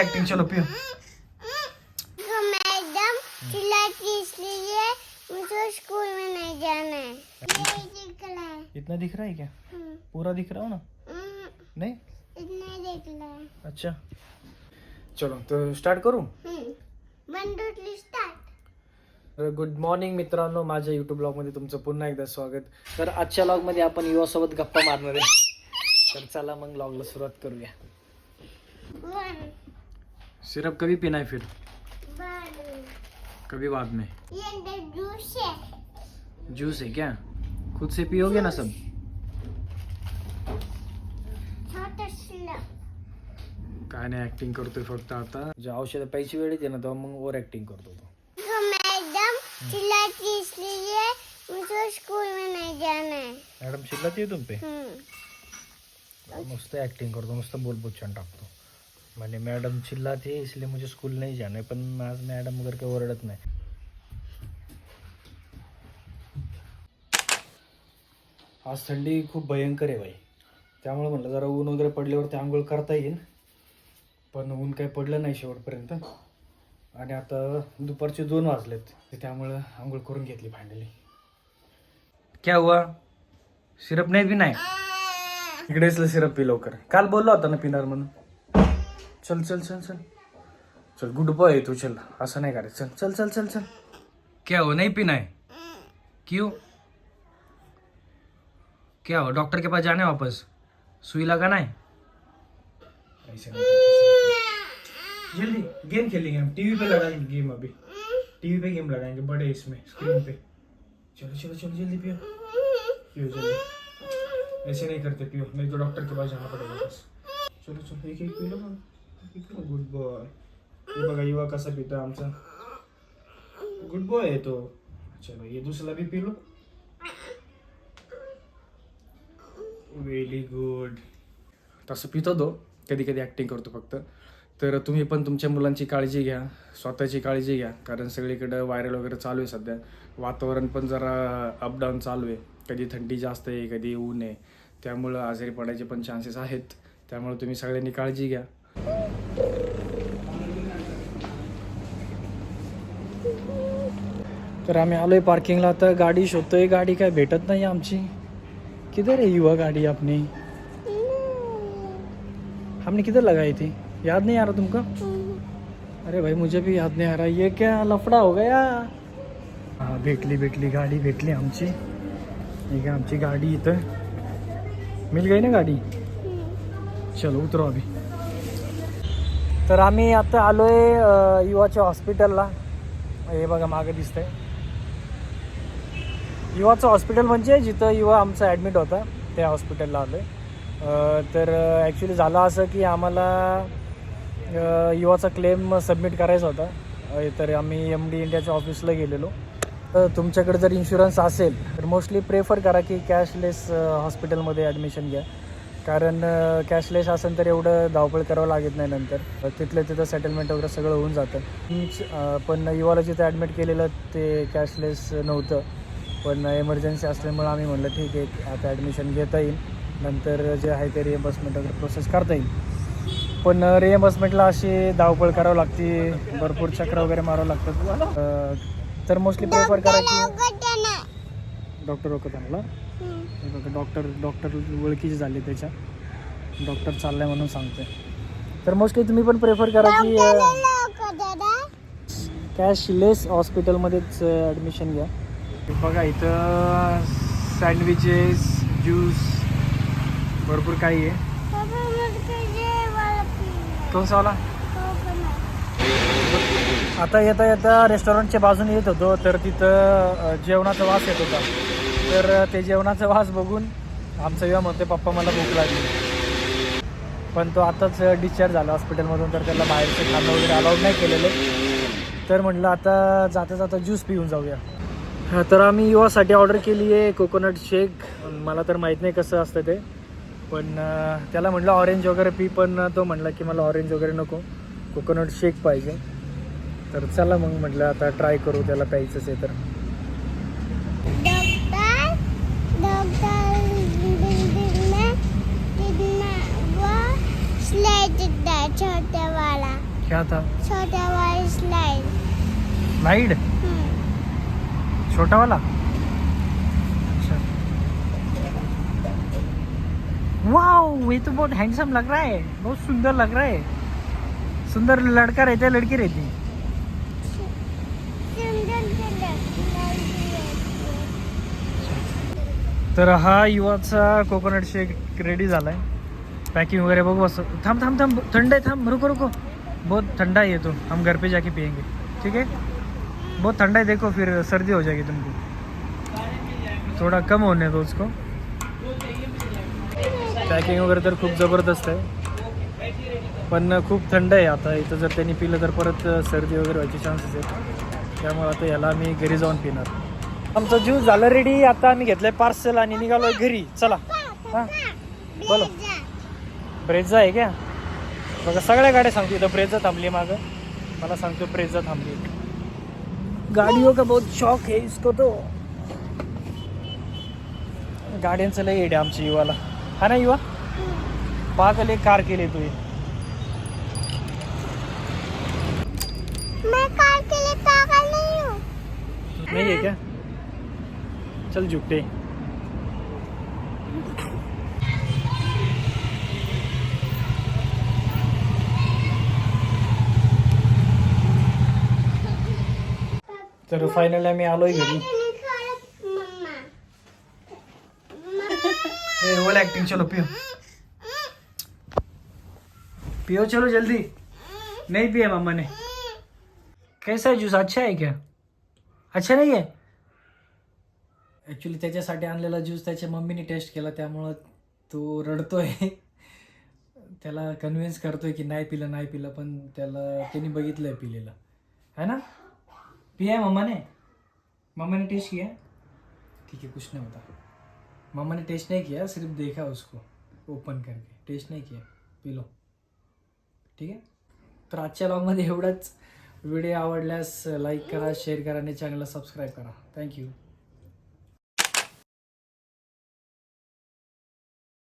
Acting चलो पियो। तो मैडम इसलिए मुझे स्कूल में नहीं जाना है। ये दिख रहा है। इतना दिख रहा है क्या? पूरा दिख रहा हो ना? नहीं? इतना दिख रहा है। अच्छा। चलो तो स्टार्ट करू? हम्म, one two three start good morning मित्रांनो माझ्या युट्यूब ब्लॉगमध्ये तुमचं पुन्हा एकदा स्वागत. तर आजच्या ब्लॉगमध्ये आपण युवासोबत गप्पा मारणार आहे. तर चला मग ब्लॉगला सुरुवात करूया. सिरप कभी पीना है फिर? कभी बाद में? ये जूस है। जूस है क्या? खुद से पियोगे ना सब? काय नाही ऍक्टिंग करतोय फक्त आता. जे औषधं प्यायची वेळ येते ना तेव्हा मग ओव्हर ऍक्टिंग करतो तो. मैडम चिल्लाती इसलिए मुझे स्कूल में नहीं जाना है। मॅडम शिकलात तुम पे हम्म, नुसतं ऍक्टिंग करतो नुसतं बोलबोल छान टाकतो. म्हणजे मॅडम चिल्लाते इसलिए मुझे स्कूल नहीं जाना है पण आज मॅडम वगैरे काही ओरडत नाही आज थंडी खूप भयंकर आहे बाई त्यामुळे म्हटलं जरा ऊन वगैरे पडल्यावरती आंघोळ करता येईल पण ऊन काही पडलं नाही शेवटपर्यंत. आणि आता दुपारचे दोन वाजलेत त्यामुळं आंघोळ करून घेतली भांडली क्या हुआ? सिरप नाही बी नाही इकडेच सिरप पी लवकर. काल बोललो होता ना पिणार म्हणून. चल चल चल चल। चल गुड बॉय तू, चल. असं नाही करायचं. चल चल चल चल. चल क्या हो, नहीं पीना है? क्यों? क्या हो डॉक्टर के पास जाना वापस? सुई लगाना है? जल्दी गेम खेलेंगे हम. टीवी पे लगाएँगे गेम अभी. टीवी पे गेम लगाएँगे, बड़े इसमें स्क्रीन पे. चलो चलो चलो, जल्दी पियो. पियो, जल्दी. ऐसे नहीं करते, पियो. नहीं तो डॉक्टर के पास जाना पड़ेगा बस. चलो चलो एक एक पी लो बॉय हे बघा युवा कसा पितो आमचा. गुड बॉय आहे तो. चलो ये दुसरा भी पिलो. व्हेरी गुड तसं पितो तो. कधी कधी ॲक्टिंग करतो फक्त. तर तुम्ही पण तुमच्या मुलांची काळजी घ्या. स्वतःची काळजी घ्या. कारण सगळीकडं व्हायरल वगैरे चालू आहे सध्या. वातावरण पण जरा अपडाऊन चालू आहे. कधी थंडी जास्त आहे कधी ऊन आहे. त्यामुळं आजारी पडायचे पण चान्सेस आहेत. त्यामुळे तुम्ही सगळ्यांनी काळजी घ्या. तर आम्ही आलोय पार्किंगला आता गाडी शोधतोय. गाडी काय भेटत नाही आमची. किधर है युवा गाड़ी अपनी हमने किधर लगाई थी याद नहीं आ रहा तुमको? अरे भाई, मुझे भी याद नहीं आ रहा. ये क्या लफड़ा हो गया? हा, भेटली भेटली. गाडी भेटली आमची. ठीक आहे, आमची गाडी इथं. मिल गई ना गाडी? चलो, उतरो अभी. तर आम्ही आता आलो आहे युवाच्या हॉस्पिटलला. हे बघा मागं दिसतंय. युवाचं हॉस्पिटल म्हणजे जिथं युवा आमचा ॲडमिट होता त्या हॉस्पिटलला आलो आहे तर ॲक्च्युली झालं असं की आम्हाला युवाचा क्लेम सबमिट करायचा होता. तर आम्ही एम डी इंडियाच्या ऑफिसला गेलेलो. तर तुमच्याकडे जर इन्शुरन्स असेल तर मोस्टली प्रेफर करा की कॅशलेस हॉस्पिटलमध्ये ॲडमिशन घ्या. कारण कॅशलेस असेल तर एवढं धावपळ करावं लागत नाही नंतर. तिथलं तिथं सेटलमेंट वगैरे सगळं होऊन जातं. पण युवाला जिथं ॲडमिट केलेलं ते कॅशलेस नव्हतं. पण एमर्जन्सी असल्यामुळं आम्ही म्हणलं ठीक आहे आता ॲडमिशन घेता येईल. नंतर जे आहे ते रिएम्बर्समेंट वगैरे प्रोसेस करता येईल. पण रिएम्बर्समेंटला अशी धावपळ करावं लागते. भरपूर चक्र वगैरे मारावं लागतात. तर मोस्टली प्रेफर करा की डॉक्टर ओळखत आम्हाला. हे बघा डॉक्टर डॉक्टर ओळखीचे झाले त्याच्या. डॉक्टर चाललाय म्हणून सांगतोय. तर मोस्टली तुम्ही पण प्रेफर करा की कॅशलेस हॉस्पिटलमध्येच ॲडमिशन घ्या. बघा इथं सँडविचेस ज्यूस भरपूर काही आहे. कोणसा वाला आता येता येता रेस्टॉरंटच्या बाजूने येत होतो तर तिथं जेवणाचा वास येत होता. तर ते जेवणाचा वास बघून आमचं युवा म्हणते पप्पा मला भूक लागली. पण तो आताच डिस्चार्ज झाला हॉस्पिटलमधून तर त्याला बाहेरचं खाणं वगैरे अलाउड नाही केलेलं तर म्हटलं आता जाता जाता ज्यूस पिऊन जाऊया. तर आम्ही युवासाठी ऑर्डर केली आहे कोकोनट शेक मला तर माहीत नाही कसं असतं ते. पण त्याला म्हटलं ऑरेंज वगैरे पी पण तो म्हटला की मला ऑरेंज वगैरे नको. कोकोनट शेक पाहिजे. तर चला मग म्हटलं आता ट्राय करू त्याला प्यायचंच आहे तर डॉक्टर डॉक्टर छोटे वाला क्या था? छोटा वाला स्लाइड स्लाइड छोटा वाला? अच्छा. वाओ ये तो बहुत हैंडसम लग रहा है. बहुत सुंदर लग रहा है. सुंदर लड़का रहता है लड़की रहती है. सुंदर सुंदर तर हा युवाचा कोकोनट शेक रेडी झालाय. पॅकिंग वगैरे बघू असं थांब थांब थांब थंड आहे थांब रुको रुको। बहुत ठंडा है ये तो हम घर पे जाके पियेंगे ठीक है? बहुत ठंडा है देखो फिर सर्दी हो जाएगी तुमको। थोड़ा कम होने दो उसको। पॅकिंग वगैरे तर खूप जबरदस्त आहे पण खूप थंड आहे आता इथं जर त्यांनी पिलं तर परत सर्दी वगैरे व्हायचे चान्सेस आहेत. त्यामुळे आता ह्याला मी घरी जाऊन पिणार. आमचं ज्यूस झालं रेडी आता आम्ही घेतलंय पार्सल आणि निघालोय घरी. चला. हां. बोलो. ब्रेझा आहे क्या? बघा सगळ्या गाड्या सांगतो इथं ब्रेझा थांबली मागं. मला सांगतो ब्रेझा थांबली गाडियों का बहुत शौक है इसको तो. गाड्यांचं लय येडे आमच्या युवाला. हा ना युवा? पागल एक कार केली तू मैं कार के लिए पागल नहीं हूँ। नहीं है क्या? चल झुकते. तर फायनली आम्ही आलोय घरी. रोल एक्टिंग चलो पियो. पियो चलो जल्दी. नहीं पिया मम्मा ने. कैसा है ज्यूस अच्छा है क्या? अच्छा नाही आहे ॲक्च्युली त्याच्यासाठी आणलेला ज्यूस त्याच्या मम्मीने टेस्ट केला त्यामुळं तो रडतोय. त्याला कन्व्हिन्स करतोय की नाही पिलं नाही पिलं पण त्याला त्यांनी बघितलंय पिलेलं. है ना? पिया है मम्मा ने? मम्मा ने टेस्ट किया? ठीक है कुछ नहीं होता। मम्मा ने टेस्ट नहीं किया सिर्फ देखा उसको ओपन करके। टेस्ट नहीं किया। पी लो। ठीक आहे तर आजच्या लॉगमध्ये एवढंच. व्हिडिओ आवडल्यास लाईक करा शेअर करा आणि चॅनलला सबस्क्राईब करा. थँक्यू